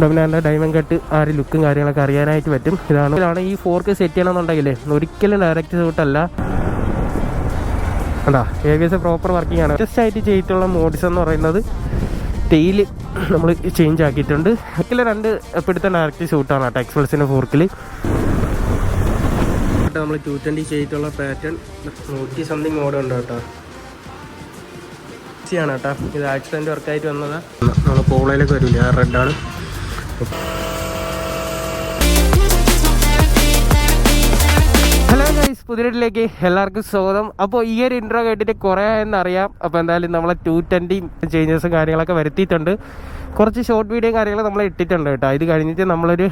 ഡൊമിനാറിന്റെ diamond cut ആ ഒരു ലുക്കും കാര്യങ്ങളൊക്കെ അറിയാനായിട്ട് പറ്റും. ഇതാണ്. ഇതാണ് ഈ ഫോർക്ക് സെറ്റ് ചെയ്യണമെന്നുണ്ടെങ്കിൽ ഒരിക്കലും ഡയറക്റ്റ് ഷൂട്ടല്ല അതാ A B S proper working ആണ്. ജസ്റ്റ് ആയിട്ട് ചെയ്തിട്ടുള്ള മോഡ്സ് എന്ന് പറയുന്നത് ടെയിൽ നമ്മൾ ചേഞ്ച് ആക്കിയിട്ടുണ്ട്. ബാക്കിലെ രണ്ട് എപ്പോഴത്തെ ഡയറക്റ്റ് ഷൂട്ടാണ് കേട്ടോ എക്സ്പ്രസിന്റെ ഫോർക്കിൽ നമ്മൾ ടു ട്വന്റി ചെയ്തിട്ടുള്ള പാറ്റേൺ നൂറ്റി സംതിങ് മോഡ് ഉണ്ട് കേട്ടോ. ആണ് കേട്ടോ. ഇത് ആക്സിഡന്റ് വർക്കായിട്ട് വന്നതാണ് നമ്മൾ പോളയിലേക്ക് വരില്ല റെഡ് റെഡാണ് ഹലോ ഗൈസ് പുതിയതിലേക്ക് എല്ലാവർക്കും സ്വാഗതം. അപ്പോൾ ഈ ഒരു ഇൻട്രോ കേട്ടിട്ട് കുറേ എന്നറിയാം അപ്പോൾ എന്തായാലും നമ്മളെ ടു ട്വന്റി ചേഞ്ചസും കാര്യങ്ങളൊക്കെ വരുത്തിയിട്ടുണ്ട്. കുറച്ച് ഷോർട്ട് വീഡിയോ കാര്യങ്ങൾ നമ്മൾ ഇട്ടിട്ടുണ്ട് കേട്ടോ. ഇത് കഴിഞ്ഞിട്ട് നമ്മളൊരു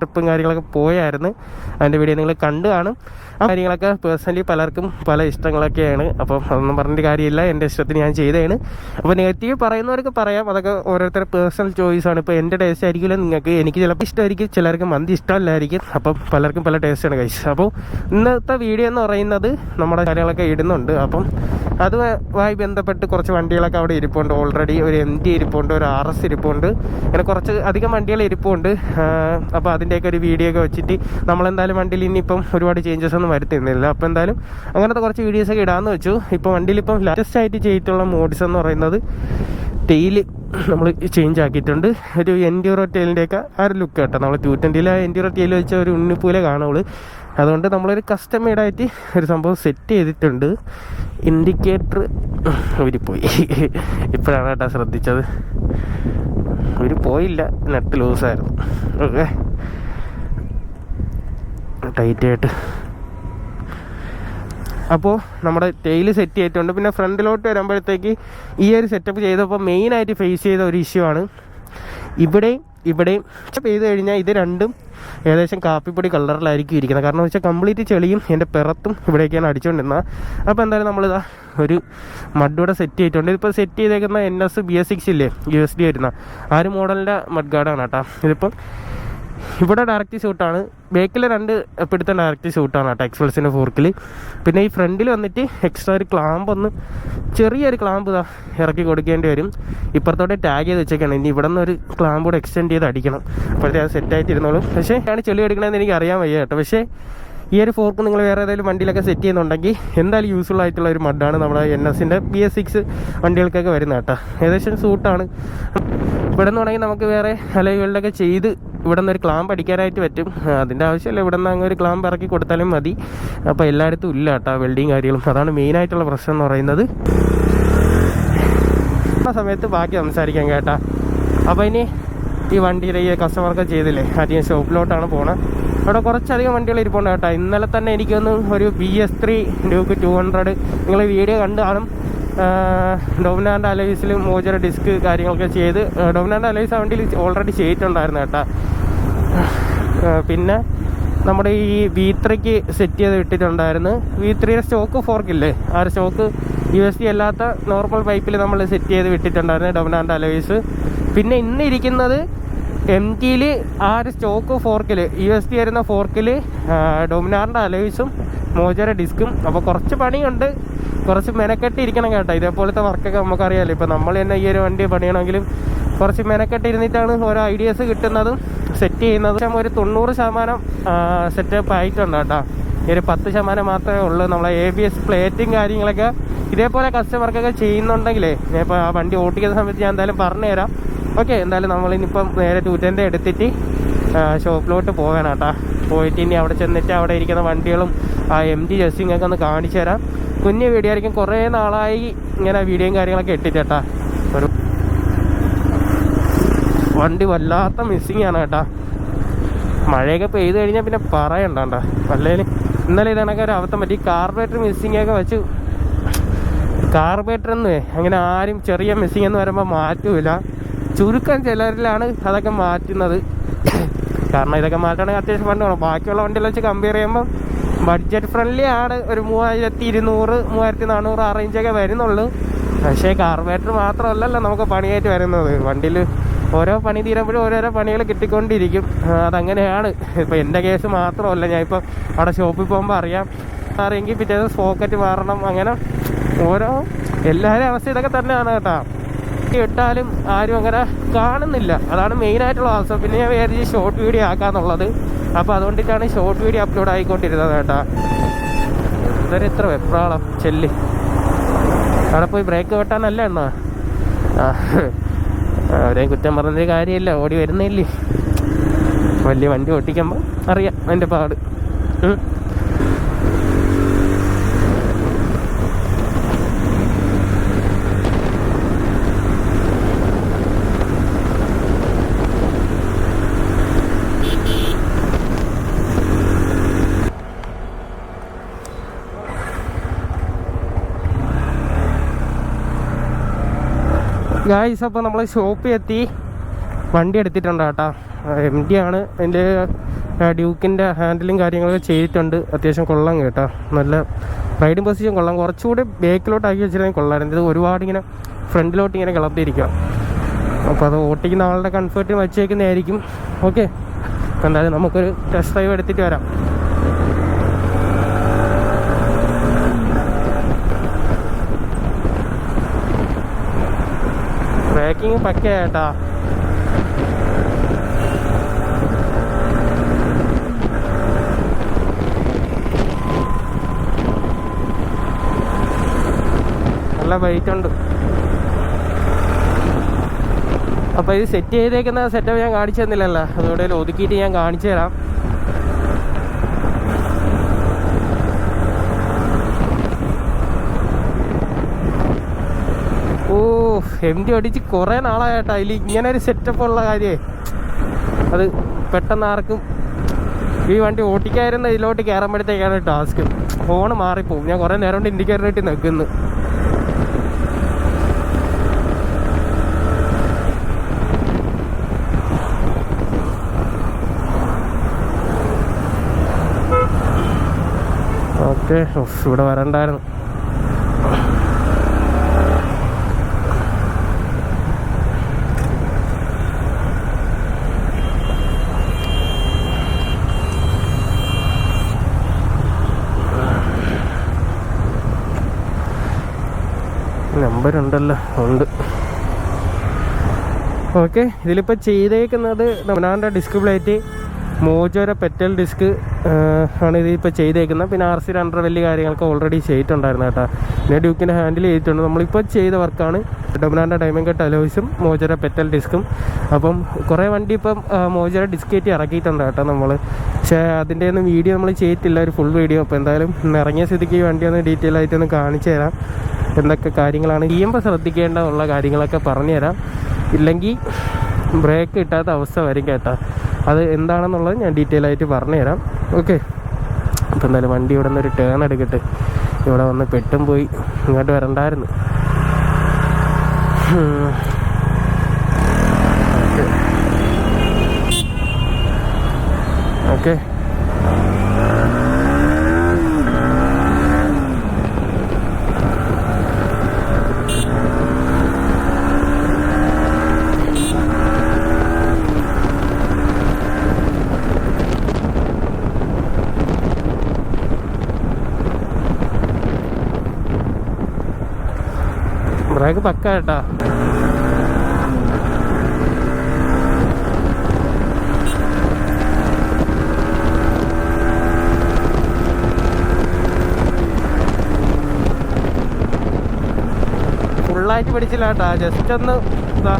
ട്രിപ്പും കാര്യങ്ങളൊക്കെ പോയായിരുന്നു. അതിന്റെ വീഡിയോ നിങ്ങൾ കണ്ടു കാണും. കാര്യങ്ങളൊക്കെ പേഴ്സണലി പലർക്കും പല ഇഷ്ടങ്ങളൊക്കെയാണ്. അപ്പം അതൊന്നും പറഞ്ഞിട്ട് കാര്യമില്ല. എന്റെ ഇഷ്ടത്തിന് ഞാൻ ചെയ്തതാണ്. അപ്പോൾ നെഗറ്റീവ് പറയുന്നവർക്ക് പറയാം. അതൊക്കെ ഓരോരുത്തരുടെ പേഴ്സണൽ ചോയ്സ് ആണ്. ഇപ്പോൾ എന്റെ ടേസ്റ്റ് ആയിരിക്കില്ല നിങ്ങൾക്ക് എനിക്ക് ചിലപ്പോൾ ഇഷ്ടമായിരിക്കും ചിലർക്ക് മന്തി ഇഷ്ടമല്ലായിരിക്കും. അപ്പം പലർക്കും പല ടേസ്റ്റാണ് കഴിച്ചത് അപ്പോൾ ഇന്നത്തെ വീഡിയോ എന്ന് പറയുന്നത് നമ്മുടെ കാര്യങ്ങളൊക്കെ ഇടുന്നുണ്ട്. അപ്പം അതുമായി ബന്ധപ്പെട്ട് കുറച്ച് വണ്ടികളൊക്കെ അവിടെ ഇരിപ്പുണ്ട്. ഓൾറെഡി ഒരു എം ടി ഇരിപ്പുണ്ട് ഒരു ആർ എസ് ഇരിപ്പുണ്ട്. അങ്ങനെ കുറച്ച് അധികം വണ്ടികൾ ഇരിപ്പുണ്ട്. അപ്പോൾ അതിന്റെയൊക്കെ ഒരു വീഡിയോ ഒക്കെ വെച്ചിട്ട് നമ്മളെന്തായാലും വണ്ടിയിൽ ഇനിയിപ്പം ഒരുപാട് ചേഞ്ചസ് ഒന്നും വരുത്തുന്നില്ല അപ്പോൾ എന്തായാലും അങ്ങനത്തെ കുറച്ച് വീഡിയോസ് ഒക്കെ ഇടാമെന്ന് വെച്ചു. ഇപ്പോൾ വണ്ടിയിൽ ഇപ്പം ലാറ്റസ്റ്റ് ആയിട്ട് ചെയ്തിട്ടുള്ള മോഡ്സ് എന്ന് പറയുന്നത് ടെയിൽ നമ്മൾ ചേഞ്ച് ആക്കിയിട്ടുണ്ട്. ഒരു എൻഡ്യൂറോ ടെയിലിന്റെയൊക്കെ ആ ഒരു ലുക്ക് കേട്ടോ. നമ്മൾ ടു ട്വന്റിയിൽ ആ എൻഡ്യൂറോ ടെയിൽ വെച്ച ഒരു ഉണ്ണിപ്പൂലെ കാണുള്ളൂ. അതുകൊണ്ട് നമ്മളൊരു കസ്റ്റം മെയ്ഡായിട്ട് ഒരു സംഭവം സെറ്റ് ചെയ്തിട്ടുണ്ട്. ഇൻഡിക്കേറ്റർ ഊരിപ്പോയി ഇപ്പോഴാണ് കേട്ടോ ശ്രദ്ധിച്ചത്. ഒരു പോയില്ല നെറ്റ് ലൂസായിരുന്നു ഓക്കെ. ടൈറ്റായിട്ട് അപ്പോൾ നമ്മുടെ ടെയിൽ സെറ്റ് ചെയ്തിട്ടുണ്ട്. പിന്നെ ഫ്രണ്ടിലോട്ട് വരുമ്പോഴത്തേക്ക് ഈ ഒരു സെറ്റപ്പ് ചെയ്തപ്പോൾ മെയിനായിട്ട് ഫേസ് ചെയ്ത ഒരു ഇഷ്യൂ ആണ്. ഇവിടെയും ഇവിടെയും ചെയ്ത് കഴിഞ്ഞാൽ ഇത് രണ്ടും ഏകദേശം കാപ്പിപ്പൊടി കളറിലായിരിക്കും ഇരിക്കുന്നത്. കാരണം വെച്ചാൽ കംപ്ലീറ്റ് ചെളിയും എന്റെ പിറത്തും ഇവിടേക്കാണ് അടിച്ചുകൊണ്ടിരുന്നത് അപ്പോൾ എന്തായാലും നമ്മളിതാ ഒരു മഡൂടെ സെറ്റ് ചെയ്തിട്ടുണ്ട്. ഇതിപ്പോൾ സെറ്റ് ചെയ്തേക്കുന്ന N S B S six ഇല്ലേ? യു എസ് ഡി വരുന്ന ആ ഒരു മോഡലിന്റെ മഡ് ഗാർഡാണ് കേട്ടോ. ഇതിപ്പം ഇവിടെ ഡയറക്റ്റ് ഷൂട്ടാണ് ബേക്കിൽ രണ്ട് പിടുത്തം ഡയറക്റ്റ് ഷൂട്ടാണ് കേട്ടോ എക്സ്പ്രസിന്റെ ഫോർക്കിൽ പിന്നെ ഈ ഫ്രണ്ടിൽ വന്നിട്ട് എക്സ്ട്രാ ഒരു ക്ലാമ്പ് ഒന്ന് ചെറിയൊരു ക്ലാമ്പ് ഇതാ ഇറക്കി കൊടുക്കേണ്ടി വരും. ഇപ്പുറത്തോടെ ടാഗ് ചെയ്ത് വെച്ചേക്കാണ്. ഇനി ഇവിടെ നിന്ന് ഒരു ക്ലാമ്പ് കൂടെ എക്സ്റ്റെൻഡ് ചെയ്ത് അടിക്കണം. അപ്പോഴത്തെ അത് സെറ്റായിട്ട് ഇരുന്നോളും പക്ഷേ ആണ് ചെളി എടുക്കണമെന്ന് എനിക്ക് അറിയാൻ വയ്യ കേട്ടോ. പക്ഷേ ഈ ഒരു ഫോർക്ക് നിങ്ങൾ വേറെ ഏതെങ്കിലും വണ്ടിയിലൊക്കെ സെറ്റ് ചെയ്യുന്നുണ്ടെങ്കിൽ എന്തായാലും യൂസ്ഫുൾ ആയിട്ടുള്ള ഒരു മഡാണ് നമ്മുടെ എൻ എസിന്റെ ബി എസ് സിക്സ് വണ്ടികൾക്കൊക്കെ വരുന്നത് കേട്ടോ. ഏകദേശം സൂട്ടാണ് ഇവിടെ നിന്ന് തുടങ്ങി നമുക്ക് വേറെ അലൈവുകളിലൊക്കെ ചെയ്ത് ഇവിടെ നിന്ന് ഒരു ക്ലാമ്പ് അടിക്കാനായിട്ട് പറ്റും. അതിന്റെ ആവശ്യമില്ല. ഇവിടെ നിന്ന് അങ്ങ് ഒരു ക്ലാമ്പ് ഇറക്കി കൊടുത്താലും മതി. അപ്പോൾ എല്ലായിടത്തും ഇല്ല കേട്ടോ വെൽഡിങ് കാര്യങ്ങളും. അതാണ് മെയിനായിട്ടുള്ള പ്രശ്നം എന്ന് പറയുന്നത്. ആ സമയത്ത് ബാക്കി സംസാരിക്കാം കേട്ടാ. അപ്പോൾ ഇനി ഈ വണ്ടിയുടെ ഈ കസ്റ്റമർക്ക് ചെയ്തില്ലേ? ആദ്യം ഷോപ്പിലോട്ടാണ് പോണത് അവിടെ കുറച്ചധികം വണ്ടികൾ ഇരിപ്പുണ്ട് കേട്ടോ. ഇന്നലെ തന്നെ എനിക്കൊന്ന് ഒരു B S three Duke two hundred നിങ്ങൾ വീഡിയോ കണ്ട് കാണും. ഡൊമിനാന്റെ അലൈസിൽ മോചര ഡിസ്ക് കാര്യങ്ങളൊക്കെ ചെയ്ത് ഡൊമിനാന്റെ അലൈസ് ആ വണ്ടിയിൽ ഓൾറെഡി ചെയ്തിട്ടുണ്ടായിരുന്നു കേട്ടോ. പിന്നെ നമ്മുടെ ഈ വി ത്രീക്ക് സെറ്റ് ചെയ്ത് ഇട്ടിട്ടുണ്ടായിരുന്നു. വി ത്രീയുടെ സ്റ്റോക്ക് ഫോർക്കില്ലേ ആ സ്റ്റോക്ക് യു എസ് ഡി അല്ലാത്ത നോർമൽ പൈപ്പിൽ നമ്മൾ സെറ്റ് ചെയ്ത് വിട്ടിട്ടുണ്ടായിരുന്നു ഡൊമിനാന്റെ അലൈസ് പിന്നെ ഇന്ന് ഇരിക്കുന്നത് എം ടിയിൽ ആ ഒരു സ്റ്റോക്ക് ഫോർക്കിൽ യു എസ് ടി വരുന്ന ഫോർക്കിൽ ഡൊമിനാറിന്റെ അലൈസും മോജറ ഡിസ്കും അപ്പോൾ കുറച്ച് പണിയുണ്ട്. കുറച്ച് മെനക്കെട്ടിരിക്കണം കേട്ടോ. ഇതേപോലത്തെ വർക്കൊക്കെ നമുക്കറിയാമല്ലോ ഇപ്പോൾ നമ്മൾ തന്നെ ഈ ഒരു വണ്ടി പണിയണമെങ്കിലും കുറച്ച് മെനക്കെട്ടിരുന്നിട്ടാണ് ഓരോ ഐഡിയാസ് കിട്ടുന്നതും സെറ്റ് ചെയ്യുന്നതും. ഒരു തൊണ്ണൂറ് ശതമാനം സെറ്റപ്പ് ആയിട്ടുണ്ട് കേട്ടോ. ഒരു പത്ത് ശതമാനം മാത്രമേ ഉള്ളൂ. നമ്മളെ എ ബി എസ് പ്ലേറ്റും കാര്യങ്ങളൊക്കെ ഇതേപോലെ കസ്റ്റമർക്കൊക്കെ ചെയ്യുന്നുണ്ടെങ്കിലേ ഞാൻ ഇപ്പോൾ ആ വണ്ടി ഓട്ടിക്കുന്ന സമയത്ത് ഞാൻ എന്തായാലും പറഞ്ഞുതരാം. ഓക്കെ എന്തായാലും നമ്മളിനിപ്പം നേരെ ടൂറ്റന്റെ എടുത്തിട്ട് ഷോപ്പിലോട്ട് പോകണം കേട്ടോ പോയിട്ട് ഇനി അവിടെ ചെന്നിട്ട് അവിടെ ഇരിക്കുന്ന വണ്ടികളും ആ എം ജി ജസ്സിങ് ഒക്കെ ഒന്ന് കാണിച്ചു തരാം. കുഞ്ഞ് വീഡിയോ ആയിരിക്കും കുറേ നാളായി ഇങ്ങനെ വീഡിയോയും കാര്യങ്ങളൊക്കെ ഇട്ടിട്ടേട്ടാ ഒരു വണ്ടി വല്ലാത്ത മിസ്സിങ് ആണ് കേട്ടാ മഴയൊക്കെ പെയ്ത് കഴിഞ്ഞാൽ പിന്നെ പറയണ്ട കേട്ടോ അല്ലേലും ഇന്നലെ ഇതണക്കെ ഒരു അവസ്ഥ പറ്റി. കാർബറേറ്റർ മിസ്സിങ് ഒക്കെ വെച്ച് കാർബറേറ്റർ എന്ന് അങ്ങനെ ആരും ചെറിയ മിസ്സിങ് എന്ന് പറയുമ്പോൾ മാറ്റൂല. ചുരുക്കം ചിലരിലാണ് അതൊക്കെ മാറ്റുന്നത്. കാരണം ഇതൊക്കെ മാറ്റണമെങ്കിൽ അത്യാവശ്യം ഫണ്ട് വേണം ബാക്കിയുള്ള വണ്ടികൾ വെച്ച് കമ്പയർ ചെയ്യുമ്പോൾ ബഡ്ജറ്റ് ഫ്രണ്ട്ലി ആണ് ഒരു മൂവായിരത്തി ഇരുന്നൂറ് മൂവായിരത്തി നാനൂറ് ആ റേഞ്ചൊക്കെ വരുന്നുള്ളൂ. പക്ഷേ കാർബേറ്റർ മാത്രമല്ലല്ലോ നമുക്ക് പണിയായിട്ട് വരുന്നത്. വണ്ടിയിൽ ഓരോ പണി തീരുമ്പോഴും ഓരോരോ പണികൾ കിട്ടിക്കൊണ്ടിരിക്കും. അതങ്ങനെയാണ്. ഇപ്പോൾ എന്റെ കേസ് മാത്രമല്ല. ഞാൻ ഇപ്പോൾ അവിടെ ഷോപ്പിൽ പോകുമ്പോൾ അറിയാം. അറിയെങ്കിൽ പിറ്റേ സോക്കറ്റ് മാറണം. അങ്ങനെ ഓരോ എല്ലാവരും അവസ്ഥ ഇതൊക്കെ തന്നെയാണ് കേട്ടോ. ഇട്ടാലും ആരും അങ്ങനെ കാണുന്നില്ല. അതാണ് മെയിനായിട്ടുള്ള അവസ്ഥ. പിന്നെ ഞാൻ വേറെ ഷോർട്ട് വീഡിയോ ആക്കാന്നുള്ളത്. അപ്പോൾ അതുകൊണ്ടിട്ടാണ് ഷോർട്ട് വീഡിയോ അപ്ലോഡ് ആയിക്കൊണ്ടിരുന്നത് കേട്ടാ. ഇതൊരു എത്ര വെപ്രാളം. ചെല്ല്. അവിടെ പോയി ബ്രേക്ക് വെട്ടാനല്ല ആ അവരെയും കുറ്റം പറഞ്ഞൊരു കാര്യമില്ല. ഓടി വരുന്നില്ലേ വലിയ വണ്ടി ഓട്ടിക്കുമ്പോൾ അറിയാം അതിന്റെ പാട്. ഗായ്സ് അപ്പോൾ നമ്മൾ ഷോപ്പിൽ എത്തി. വണ്ടി എടുത്തിട്ടുണ്ട് കേട്ടോ. എം ഡി ആണ്. എന്റെ ഡ്യൂക്കിന്റെ ഹാൻഡിലും കാര്യങ്ങളൊക്കെ ചെയ്തിട്ടുണ്ട്. അത്യാവശ്യം കൊള്ളാം കേട്ടോ. നല്ല റൈഡിങ് പൊസിഷൻ കൊള്ളാം. കുറച്ചുകൂടി ബാക്കിലോട്ടാക്കി വെച്ചിരുന്നെങ്കിൽ കൊള്ളാമായിരുന്നു. ഇത് ഒരുപാട് ഇങ്ങനെ ഫ്രണ്ടിലോട്ട് ഇങ്ങനെ കിളർത്തിയിരിക്കുക അപ്പോൾ അത് ഓട്ടിക്കുന്ന ആളുടെ കംഫർട്ടിന് വച്ചേക്കുന്നതായിരിക്കും. ഓക്കെ എന്തായാലും നമുക്കൊരു ടെസ്റ്റ് ഡ്രൈവ് എടുത്തിട്ട് വരാം. ബ്രേക്കിംഗ് പക്കയായിട്ടാ നല്ല വെയിറ്റ് ഉണ്ട്. അപ്പോൾ ഇത് സെറ്റ് ചെയ്തേക്കുന്ന സെറ്റപ്പ് ഞാൻ കാണിച്ചു തന്നില്ലല്ലോ. അതുകൊണ്ട് ഒതുക്കിയിട്ട് ഞാൻ കാണിച്ചു തരാം. എം ഡി അടിച്ച് കുറേ നാളായിട്ടാ അതിൽ ഇങ്ങനെ ഒരു സെറ്റപ്പ് ഉള്ള കാര്യേ. അത് പെട്ടെന്ന് ആർക്കും ഈ വണ്ടി ഓട്ടിക്കായിരുന്ന ഇതിലോട്ട് കയറുമ്പോഴത്തേക്കാണ് ടാസ്ക് ഫോണ് മാറിപ്പോവും. ഞാൻ കുറേ നേരം കൊണ്ട് ഇൻഡിക്കേറ്ററിട്ട് നിൽക്കുന്നു ഓക്കെ ഇവിടെ വരണ്ടായിരുന്നു. നമ്പർ ഉണ്ടല്ലോ ഉണ്ട്. ഓക്കെ ഇതിലിപ്പോൾ ചെയ്തേക്കുന്നത് നമ്മളാന്റെ ഡിസ്ക് പ്ലേറ്റ് മോജോര പെറ്റൽ ഡിസ്ക് ആണ് ഇതിപ്പോൾ ചെയ്തേക്കുന്നത്. പിന്നെ ആർ സി രണ്ടര വലിയ കാര്യങ്ങളൊക്കെ ഓൾറെഡി ചെയ്തിട്ടുണ്ടായിരുന്നു കേട്ടോ. പിന്നെ ഡ്യൂക്കിന്റെ ഹാൻഡിൽ ചെയ്തിട്ടുണ്ട്. നമ്മളിപ്പോൾ ചെയ്ത വർക്കാണ് ഡൊമിനാന്റെ ഡയമണ്ട് കട്ട് അലോയ്സും മോജോര പെറ്റൽ ഡിസ്കും. അപ്പം കുറേ വണ്ടി ഇപ്പം മോജോര ഡിസ്ക് കയറ്റി ഇറക്കിയിട്ടുണ്ട് കേട്ടോ നമ്മൾ പക്ഷേ അതിന്റെ ഒന്നും വീഡിയോ നമ്മൾ ചെയ്തിട്ടില്ല ഒരു ഫുൾ വീഡിയോ. അപ്പോൾ എന്തായാലും ഇറങ്ങിയ സ്ഥിതിക്ക് ഈ വണ്ടി ഒന്ന് ഡീറ്റെയിൽ ആയിട്ടൊന്ന് കാണിച്ചു തരാം. എന്തൊക്കെ കാര്യങ്ങളാണ്? ചെയ്യുമ്പോൾ ശ്രദ്ധിക്കേണ്ട ഉള്ള കാര്യങ്ങളൊക്കെ പറഞ്ഞുതരാം. ഇല്ലെങ്കിൽ ബ്രേക്ക് കിട്ടാത്ത അവസ്ഥ വരും കേട്ടോ. അത് എന്താണെന്നുള്ളത് ഞാൻ ഡീറ്റെയിൽ ആയിട്ട് പറഞ്ഞുതരാം. ഓക്കെ അപ്പോൾ എന്തായാലും വണ്ടി ഇവിടെ നിന്ന് ഒരു ടേൺ എടുക്കട്ടെ. ഇവിടെ വന്ന് പെട്ടും പോയി. ഇങ്ങോട്ട് വരണ്ടായിരുന്നു. ഓക്കെ ബ്രേക്ക് പക്ക കേട്ടാ. ഫുള്ളായിട്ട് പിടിച്ചില്ല കേട്ടാ. ജസ്റ്റ് ഒന്ന് ഇതാ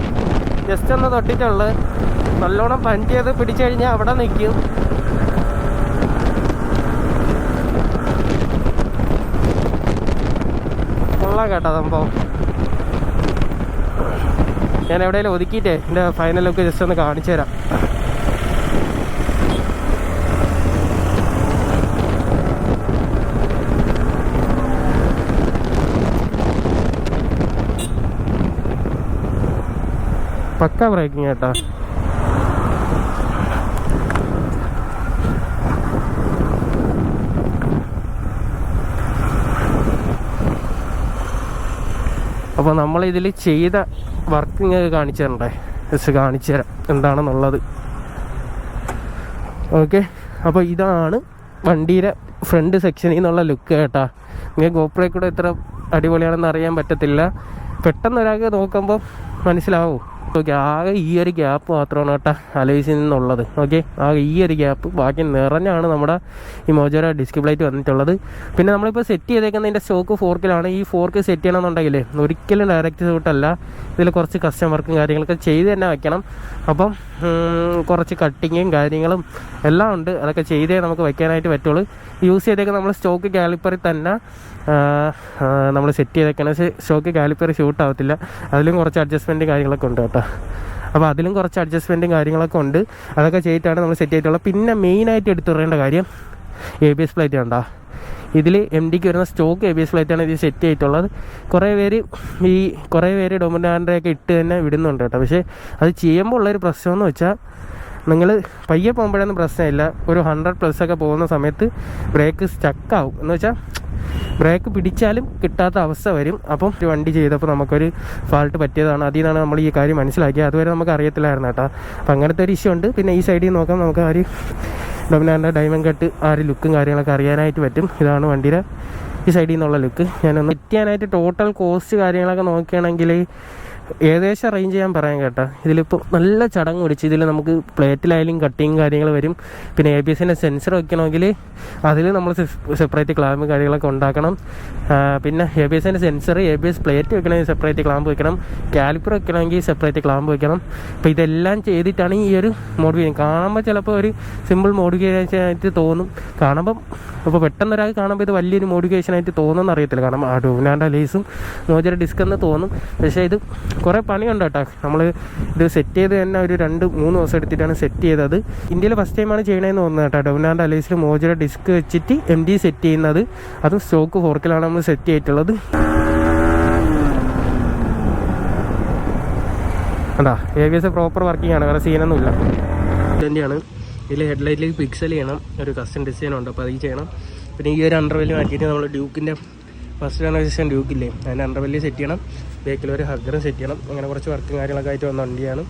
ജസ്റ്റ് ഒന്ന് തൊട്ടിട്ടുള്ള. നല്ലോണം പഞ്ച് ചെയ്ത് പിടിച്ചു കഴിഞ്ഞാൽ അവിടെ നിൽക്കും കൊള്ളാം കേട്ടോ സംഭവം. ഞാൻ എവിടെയെങ്കിലും ഒതുക്കിയിട്ടേ എന്റെ ഫൈനൽ ലുക്ക് ജസ്റ്റ് ഒന്ന് കാണിച്ചു തരാം. പക്ക ബ്രേക്കിംഗ് കേട്ടോ അപ്പോൾ നമ്മൾ ഇതിൽ ചെയ്ത വർക്ക് ഇങ്ങനെ കാണിച്ചു തരണ്ടേ? ജസ്റ്റ് കാണിച്ചു തരാം. എന്താണെന്നുള്ളത്. ഓക്കെ അപ്പോൾ ഇതാണ് വണ്ടിയുടെ ഫ്രണ്ട് സെക്ഷനിൽ നിന്നുള്ള ലുക്ക് കേട്ടാ. നിങ്ങൾക്ക് ഗോപ്രേ കൂടെ എത്ര അടിപൊളിയാണെന്ന് അറിയാൻ പറ്റത്തില്ല. പെട്ടെന്ന് ഒരാൾക്ക് നോക്കുമ്പോൾ മനസ്സിലാവോ. ഓക്കെ ആകെ ഈ ഒരു ഗ്യാപ്പ് മാത്രമാണ് കേട്ടോ അലൈസിൽ നിന്നുള്ളത്. ഓക്കെ ആകെ ഈ ഒരു ഗ്യാപ്പ് ബാക്കി നിറഞ്ഞാണ് നമ്മുടെ ഈ മോജോര ഡിസ്ക് പ്ലേറ്റ് വന്നിട്ടുള്ളത്. പിന്നെ നമ്മളിപ്പോൾ സെറ്റ് ചെയ്തേക്കുന്നതിന്റെ സ്റ്റോക്ക് ഫോർക്കിലാണ് ഈ ഫോർക്ക് സെറ്റ് ചെയ്യണമെന്നുണ്ടെങ്കിൽ ഒരിക്കലും ഡയറക്റ്റ് ഷൂട്ടല്ല ഇതിൽ കുറച്ച് കസ്റ്റം വർക്കും കാര്യങ്ങളൊക്കെ ചെയ്ത് തന്നെ വയ്ക്കണം അപ്പം കുറച്ച് കട്ടിങ്ങും കാര്യങ്ങളും എല്ലാം ഉണ്ട്. അതൊക്കെ ചെയ്തേ നമുക്ക് വയ്ക്കാനായിട്ട് പറ്റുള്ളൂ. യൂസ് ചെയ്തേക്കുന്ന നമ്മൾ സ്റ്റോക്ക് കാലിപ്പറിൽ തന്നെ നമ്മൾ സെറ്റ് ചെയ്തേക്കണം ഷോക്ക് കാലിപ്പർ ഷൂട്ട് ആവത്തില്ല. അതിലും കുറച്ച് അഡ്ജസ്റ്റ്മെന്റും കാര്യങ്ങളൊക്കെ ഉണ്ട് കേട്ടോ. അപ്പോൾ അതിലും കുറച്ച് അഡ്ജസ്റ്റ്മെന്റും കാര്യങ്ങളൊക്കെ ഉണ്ട്. അതൊക്കെ ചെയ്തിട്ടാണ് നമ്മൾ സെറ്റ് ചെയ്തിട്ടുള്ളത്. പിന്നെ മെയിനായിട്ട് എടുത്തു പറയേണ്ട കാര്യം എ ബി എസ് പ്ലേറ്റ് ഉണ്ടോ ഇതിൽ എം ഡിക്ക് വരുന്ന സ്റ്റോക്ക് എ ബി എസ് ഫ്ലൈറ്റാണ് ഇത് സെറ്റ് ചെയ്തിട്ടുള്ളത്. കുറേ പേര് ഈ കുറേ പേര് ഡൊമിനാൻഡറൊക്കെ ഇട്ട് തന്നെ വിടുന്നുണ്ട് കേട്ടോ. പക്ഷേ അത് ചെയ്യുമ്പോൾ ഉള്ളൊരു പ്രശ്നമെന്ന് വെച്ചാൽ നിങ്ങൾ പയ്യെ പോകുമ്പോഴൊന്നും പ്രശ്നമില്ല. ഒരു ഹൺഡ്രഡ് പ്ലസ് ഒക്കെ പോകുന്ന സമയത്ത് ബ്രേക്ക് സ്റ്റക്കാവും എന്ന് വെച്ചാൽ ബ്രേക്ക് പിടിച്ചാലും കിട്ടാത്ത അവസ്ഥ വരും. അപ്പം വണ്ടി ചെയ്തപ്പോൾ നമുക്കൊരു ഫാൾട്ട് പറ്റിയതാണ്. അതിൽ നിന്നാണ് നമ്മൾ ഈ കാര്യം മനസ്സിലാക്കിയത്. അതുവരെ നമുക്ക് അറിയത്തില്ലായിരുന്നു കേട്ടോ. അപ്പം അങ്ങനത്തെ ഒരു ഇഷ്യൂ ഉണ്ട്. പിന്നെ ഈ സൈഡിൽ നോക്കാം. നമുക്ക് ആ ഒരു ഡൊമിനാന്റെ ഡയമണ്ട് കട്ട് ആ ഒരു ലുക്കും കാര്യങ്ങളൊക്കെ അറിയാനായിട്ട് പറ്റും. ഇതാണ് വണ്ടിയുടെ ഈ സൈഡിൽ നിന്നുള്ള ലുക്ക് ഞാനൊന്ന് എത്തിയാനായിട്ട് ടോട്ടൽ കോസ്റ്റ് കാര്യങ്ങളൊക്കെ നോക്കുകയാണെങ്കിൽ ഏകദേശം അറേഞ്ച് ചെയ്യാൻ പറയാം കേട്ടോ. ഇതിലിപ്പോൾ നല്ല ചടങ്ങ് പിടിച്ച് ഇതിൽ നമുക്ക് പ്ലേറ്റിലായാലും കട്ടിങ് കാര്യങ്ങൾ വരും. പിന്നെ എ ബി എസിന്റെ സെൻസർ വയ്ക്കണമെങ്കിൽ അതിൽ നമ്മൾ സെപ്പറേറ്റ് ക്ലാമ്പ് കാര്യങ്ങളൊക്കെ ഉണ്ടാക്കണം. പിന്നെ എ ബി എസിന്റെ sensor A B S plate വെക്കണമെങ്കിൽ സെപ്പറേറ്റ് ക്ലാമ്പ് വെക്കണം. കാലിപ്പർ വെക്കണമെങ്കിൽ സെപ്പറേറ്റ് ക്ലാമ്പ് വെക്കണം. അപ്പോൾ ഇതെല്ലാം ചെയ്തിട്ടാണ് ഈ ഒരു മോഡിഫിക്കേഷൻ കാണുമ്പോൾ ചിലപ്പോൾ ഒരു സിമ്പിൾ മോഡിഫിക്കേഷൻ ആയിട്ട് തോന്നും. കാണുമ്പം അപ്പോൾ പെട്ടെന്ന് ഒരാൾ കാണുമ്പോൾ ഇത് വലിയൊരു മോഡിഫിക്കേഷൻ ആയിട്ട് തോന്നുമെന്ന് കാരണം ആ ഡൂനാന്റെ ലേസും മോജര ഡിസ്ക് എന്ന് തോന്നും. പക്ഷേ ഇത് കുറേ പണിയുണ്ട് കേട്ടോ. നമ്മൾ ഇത് സെറ്റ് ചെയ്ത് തന്നെ ഒരു രണ്ട് മൂന്ന് ദിവസം എടുത്തിട്ടാണ് സെറ്റ് ചെയ്തത്. ഇന്ത്യയിൽ ഫസ്റ്റ് ടൈമാണ് ചെയ്യണമെന്ന് തോന്നുന്നത് കേട്ടോ ഡൊമിനാന്റെ അലൈസിൽ മോജര ഡിസ്ക് വെച്ചിട്ട് എം ഡി സെറ്റ് ചെയ്യുന്നത്. അതും സ്റ്റോക്ക് ഫോർക്കിലാണ് നമ്മൾ സെറ്റ് ചെയ്തിട്ടുള്ളത്. അതാ A V S proper working ആണ്. വേറെ സീനൊന്നുമില്ല തന്നെയാണ്. ഇതിൽ ഹെഡ്ലൈറ്റിലേക്ക് പിക്സൽ ചെയ്യണം. ഒരു കസ്റ്റം ഡിസൈൻ ഉണ്ട്. അപ്പോൾ അത് ചെയ്യണം. പിന്നെ ഈ ഒരു അണ്ടർവെല്ല് മാറ്റിയിട്ട് നമ്മൾ ഡ്യൂക്കിന്റെ ഫസ്റ്റ് ജനറേഷൻ ഡ്യൂക്കില്ലേ അതിന്റെ അണ്ടർവെല്ല് സെറ്റ് ചെയ്യണം. ബേക്കിൽ ഒരു ഹഗ്ഗറും സെറ്റ് ചെയ്യണം. അങ്ങനെ കുറച്ച് വർക്കും കാര്യങ്ങളൊക്കെ ആയിട്ട് വന്ന വണ്ടിയാണ്.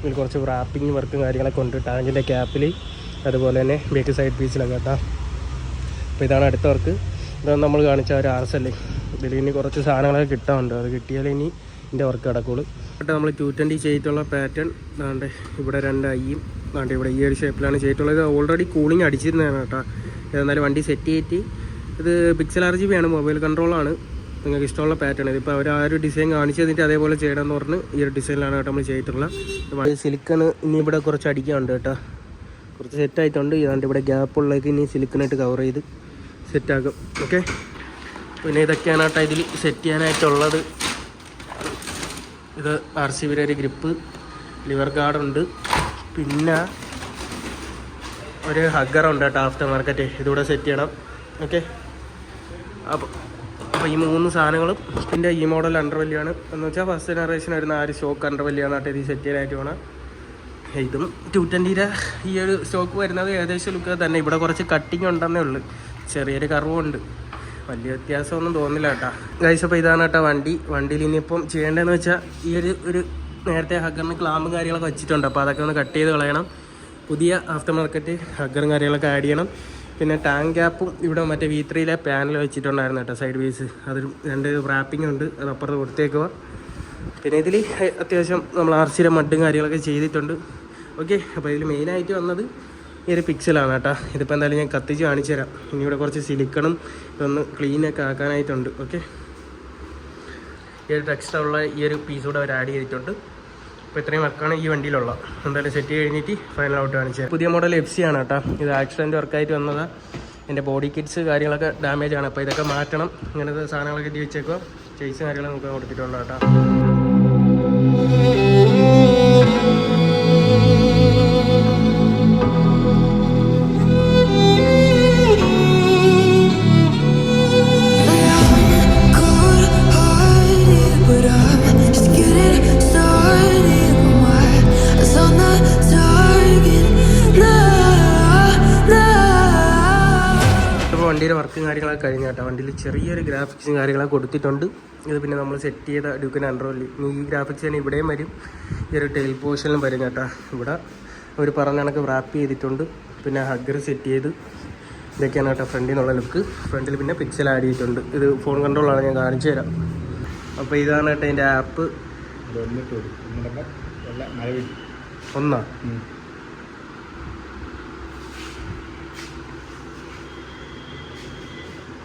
ഇതിൽ കുറച്ച് റാപ്പിംഗ് വർക്കും കാര്യങ്ങളൊക്കെ ഉണ്ട് ടാങ്കിന്റെ ക്യാപ്പിൽ അതുപോലെ തന്നെ ബേക്ക് സൈഡ് പീസിലൊക്കെ കേട്ടോ. അപ്പോൾ ഇതാണ് അടുത്ത വർക്ക് ഇതാണ് നമ്മൾ കാണിച്ച ഒരു ആർസ് അല്ലേ ഇതിൽ ഇനി കുറച്ച് സാധനങ്ങളൊക്കെ കിട്ടാറുണ്ട് അത് കിട്ടിയാൽ ഇനി ഇതിന്റെ വർക്ക് കിടക്കുള്ളൂ എന്നിട്ട് നമ്മൾ ടു ട്വന്റി ചെയ്തിട്ടുള്ള പാറ്റേൺ ഇതാണ്ട് ഇവിടെ രണ്ട് ഐയും വേണ്ട ഇവിടെ ഈ ഒരു ഷേപ്പിലാണ് ചെയ്തിട്ടുള്ളത്. ഓൾറെഡി കൂളിംഗ് അടിച്ചിരുന്നതാണ് കേട്ടോ. എന്നാലും വണ്ടി സെറ്റ് ചെയ്തിട്ട് ഇത് പിക്സൽ ആർ ജി ബി ആണ്. മൊബൈൽ കൺട്രോളാണ് നിങ്ങൾക്ക് ഇഷ്ടമുള്ള പാറ്റേൺ ഇതിപ്പോൾ അവർ ആ ഒരു ഡിസൈൻ കാണിച്ചു തന്നിട്ട് അതേപോലെ ചെയ്യണമെന്ന് പറഞ്ഞ് ഈ ഒരു ഡിസൈനിലാണ് കേട്ടോ നമ്മൾ ചെയ്തിട്ടുള്ളത് സിലിക്കൺ ഇനി ഇവിടെ കുറച്ച് അടിക്കാനുണ്ട് കേട്ടോ. കുറച്ച് സെറ്റായിട്ടുണ്ട് ഇതാണ്ട് ഇവിടെ ഗ്യാപ്പ് ഉള്ളതൊക്കെ ഇനി സിലിക്കണായിട്ട് കവർ ചെയ്ത് സെറ്റാക്കും ഓക്കെ പിന്നെ ഇതൊക്കെയാണ് കേട്ടോ ഇതിൽ സെറ്റ് ചെയ്യാനായിട്ടുള്ളത്. ഇത് ആർ സി ബിയുടെ ഒരു ഗ്രിപ്പ് ലിവർ ഗാർഡുണ്ട് പിന്നെ ഒരു ഹഗ്ഗറുണ്ട് കേട്ടോ ആഫ്റ്റർ മാർക്കറ്റ് ഇതുകൂടെ സെറ്റ് ചെയ്യണം. ഓക്കെ അപ്പോൾ അപ്പോൾ ഈ മൂന്ന് സാധനങ്ങളും പിന്നെ ഈ മോഡൽ അണ്ടർവല്ലിയാണ് എന്ന് വെച്ചാൽ ഫസ്റ്റ് ജനറേഷൻ വരുന്ന ആ ഒരു സ്റ്റോക്ക് അണ്ടർവല്ലിയാണ് കേട്ടോ ഇത് സെറ്റ് ചെയ്യാനായിട്ട് വേണം ഇതും ടു ട്വന്റിയുടെ ഈ ഒരു സ്റ്റോക്ക് വരുന്നത് ഏകദേശം ലുക്ക് തന്നെ. ഇവിടെ കുറച്ച് കട്ടിങ് ഉണ്ടെന്നേ ഉള്ളൂ. ചെറിയൊരു കറവുണ്ട് വലിയ വ്യത്യാസമൊന്നും തോന്നില്ല കേട്ടോ. ഗൈസ് അപ്പോൾ ഇതാണ് കേട്ടോ വണ്ടി. വണ്ടിയിൽ ഇനിയിപ്പം ചെയ്യേണ്ടതെന്ന് വെച്ചാൽ ഈ ഒരു ഒരു നേരത്തെ ഹഗ്ഗറിന് ക്ലാമ്പും കാര്യങ്ങളൊക്കെ വെച്ചിട്ടുണ്ട്. അപ്പോൾ അതൊക്കെ ഒന്ന് കട്ട് ചെയ്ത് കളയണം. പുതിയ ആഫ്റ്റർ മാർക്കറ്റ് ഹഗ്ഗറും കാര്യങ്ങളൊക്കെ ആഡ് ചെയ്യണം. പിന്നെ ടാങ്ക് ഗ്യാപ്പും ഇവിടെ മറ്റേ വി ത്രീയിലെ പാനൽ വെച്ചിട്ടുണ്ടായിരുന്നു കേട്ടോ സൈഡ് വീസ് അതൊരു രണ്ട് റാപ്പിംഗ് ഉണ്ട് അത് അപ്പുറത്ത് കൊടുത്തേക്കുക പിന്നെ ഇതിൽ അത്യാവശ്യം നമ്മൾ ആർ സിയുടെ മഡും കാര്യങ്ങളൊക്കെ ചെയ്തിട്ടുണ്ട്. ഓക്കെ അപ്പോൾ ഇതിൽ മെയിനായിട്ട് വന്നത് ഈ ഒരു പിക്സലാണ് കേട്ടോ. ഇതിപ്പോൾ എന്തായാലും ഞാൻ കത്തിച്ച് കാണിച്ചു തരാം. ഇനി ഇവിടെ കുറച്ച് സിലിക്കണും ഇതൊന്ന് ക്ലീനൊക്കെ ആക്കാനായിട്ടുണ്ട്. ഓക്കെ ഈ ഒരു ടെക്സ്റ്റർ ഉള്ള ഈ ഒരു പീസ് കൂടെ അവർ ആഡ് ചെയ്തിട്ടുണ്ട്. അപ്പോൾ ഇത്രയും വർക്കാണ് ഈ വണ്ടിയിലുള്ള. എന്തായാലും സെറ്റ് കഴിഞ്ഞിട്ട് ഫൈനൽ ഔട്ട് കാണിച്ചത് പുതിയ മോഡൽ എഫ് സി ആണ് കേട്ടോ. ഇത് ആക്സിഡന്റ് വർക്കായിട്ട് വന്നതാണ് എന്റെ ബോഡി കിറ്റ്സ് കാര്യങ്ങളൊക്കെ ഡാമേജ് ആണ്. അപ്പോൾ ഇതൊക്കെ മാറ്റണം. ഇങ്ങനത്തെ സാധനങ്ങളൊക്കെ ഇട്ട് വെച്ചേക്കുക ചേസ് കാര്യങ്ങൾ നമുക്ക് കൊടുത്തിട്ടുണ്ട് കേട്ടോ. വർക്കും കാര്യങ്ങളൊക്കെ കഴിഞ്ഞ കേട്ടോ. വണ്ടിയിൽ ചെറിയൊരു ഗ്രാഫിക്സും കാര്യങ്ങളൊക്കെ കൊടുത്തിട്ടുണ്ട്. ഇത് പിന്നെ നമ്മൾ സെറ്റ് ചെയ്ത ഡ്യൂക്കിന് അണ്ടർവല്ലി ഈ ഗ്രാഫിക്സ് തന്നെ ഇവിടെയും വരും. ഈ ഒരു ടെയിൽ പോർഷനിലും വരും കേട്ടോ. ഇവിടെ അവർ പറഞ്ഞ കണക്ക് റാപ്പ് ചെയ്തിട്ടുണ്ട്. പിന്നെ ഹഗ്ഗർ സെറ്റ് ചെയ്ത്. ഇതൊക്കെയാണ് കേട്ടോ ഫ്രണ്ടിൽ നിന്നുള്ള ലുക്ക് ഫ്രണ്ടിൽ പിന്നെ പിക്സൽ ആഡ് ചെയ്തിട്ടുണ്ട്. ഇത് ഫോൺ കൺട്രോളാണ് ഞാൻ കാണിച്ചു തരാം. അപ്പോൾ ഇതാണ് കേട്ടോ എന്റെ ആപ്പ് ഒന്നാ?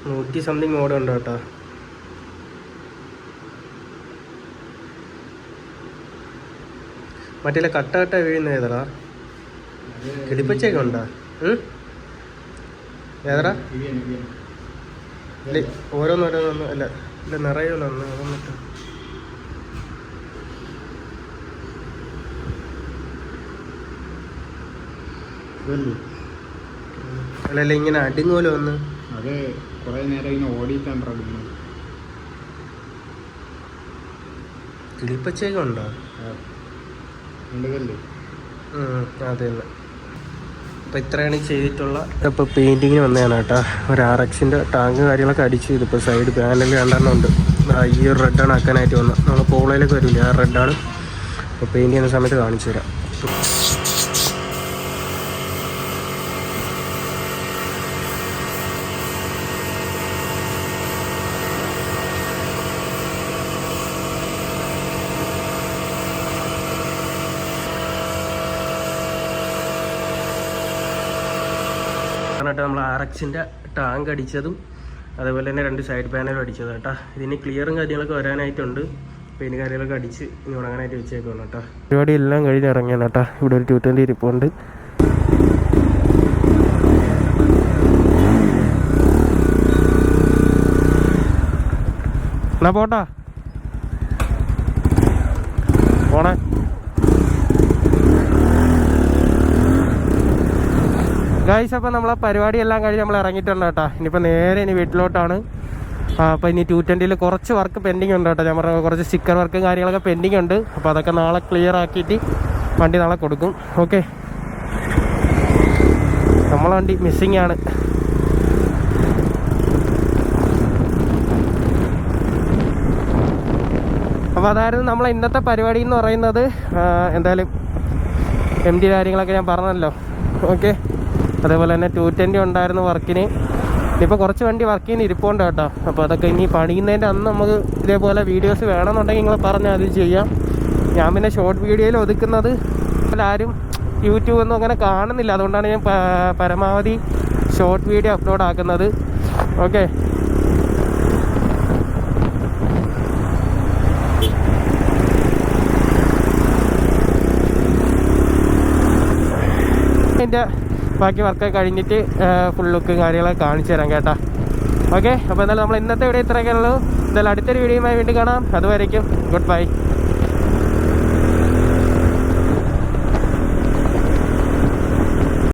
നൂറ്റി സംതിങ് ഓടെ ഉണ്ട് കേട്ടോ. മറ്റേ കട്ട കട്ട വീഴുന്ന ഏതടാ? കിളിപ്പച്ചയൊക്കെ ഉണ്ടോ? ഏതടാ? ഓരോന്നോരോന്നൊന്നും അല്ല ഇല്ല നിറയുമല്ലോ ഒന്ന് അതൊന്നിട്ട് അല്ലല്ല അല്ല അല്ല ഇങ്ങനെ അടുങ്ങുമല്ലോ ഒന്ന് അത് കുറേ നേരം ഇങ്ങനെ ഓടിയിട്ടാണ് ഇറങ്ങുന്നത് കിളിപ്പച്ചേക്കുണ്ടോ ഉണ്ടതല്ലേ? അതെ തന്നെ അപ്പോൾ ഇത്രയാണ് ചെയ്തിട്ടുള്ള ഇപ്പോൾ പെയിന്റിങ്ങിന് വന്നതാണ് കേട്ടോ. ഒരു ആർ എക്സിന്റെ ടാങ്ക് കാര്യങ്ങളൊക്കെ അടിച്ച്. ഇതിപ്പോൾ സൈഡ് പാനൽ രണ്ടെണ്ണം ഉണ്ട് ഈ ഒരു റെഡാണ് ആക്കാനായിട്ട് വന്നത്. നമ്മൾ പോളയിലൊക്കെ വരില്ലേ ആ റെഡാണ് അപ്പോൾ പെയിന്റ് ചെയ്യുന്ന സമയത്ത് കാണിച്ചു തരാം എന്നിട്ട് എക്സിന്റെ ടാങ്ക് അടിച്ചതും അതേപോലെ തന്നെ രണ്ട് സൈഡ് പാനലും അടിച്ചത് കേട്ടോ ഇതിന് ക്ലിയറും കാര്യങ്ങളൊക്കെ വരാനായിട്ടുണ്ട്. പെയിന്റ് കാര്യങ്ങളൊക്കെ അടിച്ച് ഇനി ഉണങ്ങാനായിട്ട് വെച്ചേക്കാണ് കേട്ടോ പരിപാടി എല്ലാം കഴിഞ്ഞ് ഇറങ്ങിയാണ് കേട്ടോ ഇവിടെ ഒരു ടു ട്വന്റി ഇരിപ്പുണ്ട്. എന്നാ പോട്ടാ? പോണേ. ഗായ്സ് അപ്പോൾ നമ്മളെ പരിപാടി എല്ലാം കഴിഞ്ഞ് നമ്മൾ ഇറങ്ങിയിട്ടുണ്ട് കേട്ടോ. ഇനിയിപ്പോൾ നേരെ ഇനി വീട്ടിലോട്ടാണ്. അപ്പോൾ ഇനി ടു ട്വന്റിയിൽ കുറച്ച് വർക്ക് പെൻഡിങ് ഉണ്ട് കേട്ടോ. ഞാൻ കുറച്ച് സ്റ്റിക്കർ വർക്കും കാര്യങ്ങളൊക്കെ പെൻഡിങ് ഉണ്ട്. അപ്പോൾ അതൊക്കെ നാളെ ക്ലിയർ ആക്കിയിട്ട് വണ്ടി നാളെ കൊടുക്കും. ഓക്കെ നമ്മളെ വണ്ടി മിസ്സിങ് ആണ്. അപ്പോൾ അതായിരുന്നു നമ്മളെ ഇന്നത്തെ പരിപാടി എന്ന് പറയുന്നത്. എന്തായാലും എം ഡി കാര്യങ്ങളൊക്കെ ഞാൻ പറഞ്ഞല്ലോ. ഓക്കെ അതേപോലെ തന്നെ ടു ട്വന്റി ഉണ്ടായിരുന്നു വർക്കിന് ഇപ്പോൾ കുറച്ച് വണ്ടി വർക്ക് ചെയ്യുന്ന ഇരിപ്പുണ്ട് കേട്ടോ. അപ്പോൾ അതൊക്കെ ഇനി പണിയുന്നതിന്റെ അന്ന് നമുക്ക് ഇതേപോലെ വീഡിയോസ് വേണമെന്നുണ്ടെങ്കിൽ നിങ്ങൾ പറഞ്ഞാൽ അത് ചെയ്യാം. ഞാൻ പിന്നെ ഷോർട്ട് വീഡിയോയിൽ ഒതുക്കുന്നത് ആരും യൂട്യൂബ് ഒന്നും അങ്ങനെ കാണുന്നില്ല. അതുകൊണ്ടാണ് ഞാൻ പരമാവധി ഷോർട്ട് വീഡിയോ അപ്ലോഡ് ആക്കുന്നത്. ഓക്കെ അതിന്റെ ബാക്കി വർക്ക് കഴിഞ്ഞിട്ട് ഫുൾ ലുക്കും കാര്യങ്ങളൊക്കെ കാണിച്ചു തരാം കേട്ടോ. ഓക്കെ അപ്പോൾ എന്തായാലും നമ്മൾ ഇന്നത്തെ വീഡിയോ ഇത്രയൊക്കെ ഉള്ളൂ. എന്തായാലും അടുത്തൊരു വീഡിയോയുമായി വീണ്ടും കാണാം. അതുവരേക്കും ഗുഡ് ബൈ